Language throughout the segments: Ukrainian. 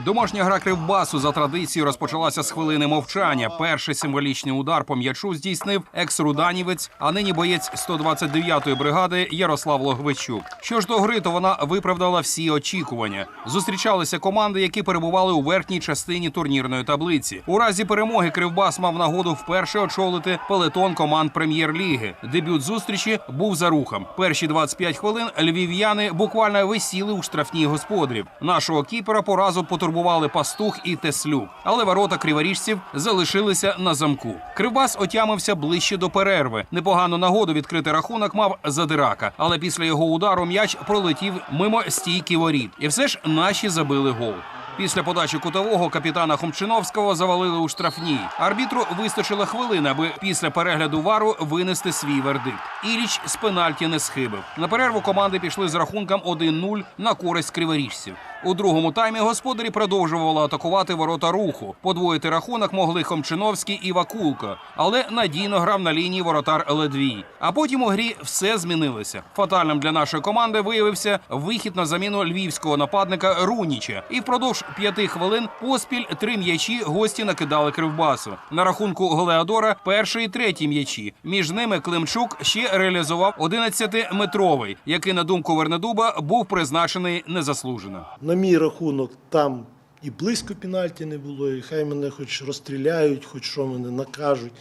Домашня гра кривбасу за традицією розпочалася з хвилини мовчання. Перший символічний удар по м'ячу здійснив екс-руданівець, а нині боєць 129-ї бригади Ярослав Логвичук. Що ж до гри, то вона виправдала всі очікування. Зустрічалися команди, які перебували у верхній частині турнірної таблиці. У разі перемоги Кривбас мав нагоду вперше очолити пелетон команд прем'єр-ліги. Дебют зустрічі був за рухом. Перші 25 хвилин львів'яни буквально висіли у штрафній господарів. Нашого кіпера по разу потурбували пастух і Теслюк, але ворота криворіжців залишилися на замку. Кривбас отямився ближче до перерви. Непогану нагоду відкрити рахунок мав задирака, але після його удару м'яч пролетів мимо стійки воріт. І все ж наші забили гол. Після подачі кутового капітана Хомчиновського завалили у штрафній. Арбітру вистачило хвилини, аби після перегляду вару винести свій вердикт. Іліч з пенальті не схибив. На перерву команди пішли з рахунком 1-0 на користь криворіжців. У другому таймі господарі продовжували атакувати ворота руху. Подвоїти рахунок могли Хомчиновський і Вакулко, але надійно грав на лінії воротар Ледвій. А потім у грі все змінилося. Фатальним для нашої команди виявився вихід на заміну львівського нападника Руніча. І впродовж п'яти хвилин поспіль три м'ячі гості накидали кривбасу. На рахунку Голеадора перший і третій м'ячі. Між ними Климчук ще реалізував 11-метровий, який, на думку Вернедуба, був призначений незаслужено. На мій рахунок там і близько пенальті не було, і хай мене хоч розстріляють, хоч що мене накажуть.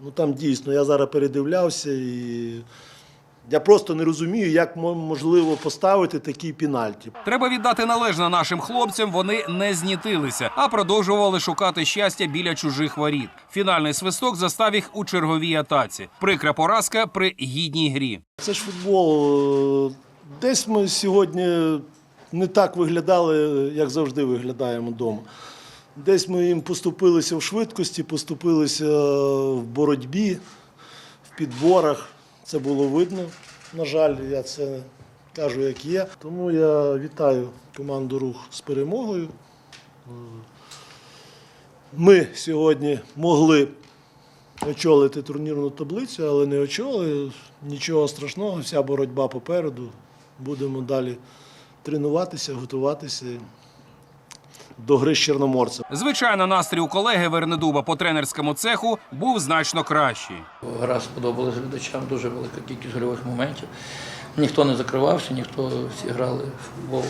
Ну там дійсно я зараз передивлявся і я просто не розумію, як можливо поставити такі пенальті. Треба віддати належне нашим хлопцям. Вони не знітилися, а продовжували шукати щастя біля чужих воріт. Фінальний свисток застав їх у черговій атаці. Прикра поразка при гідній грі. Це ж футбол. Десь ми сьогодні не так виглядали, як завжди виглядаємо вдома. Десь ми їм поступилися в швидкості, поступилися в боротьбі, в підборах. Це було видно. На жаль, я це кажу, як є. Тому я вітаю команду Рух з перемогою. Ми сьогодні могли очолити турнірну таблицю, але не очолили. Нічого страшного, вся боротьба попереду. Будемо далі тренуватися, готуватися до гри з Чорноморцем. Звичайно, настрій у колеги Вернедуба по тренерському цеху був значно кращий. Гра сподобалась глядачам, дуже велика кількість гольових моментів. Ніхто не закривався, ніхто всі грали в футбол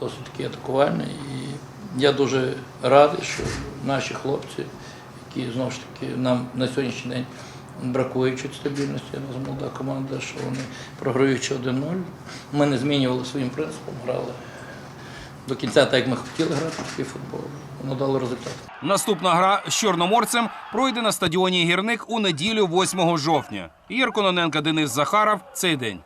досить таки атакувальний. І я дуже радий, що наші хлопці, які знову ж таки нам на сьогоднішній день бракує чуть стабільності, у нас молода команда, що вони програючи 1-0. Ми не змінювали своїм принципом, грали до кінця, так як ми хотіли грати такий футбол. Воно дало результат. Наступна гра з чорноморцем пройде на стадіоні гірник у неділю, 8 жовтня. Ігор Кононенко, Денис Захаров. Цей день.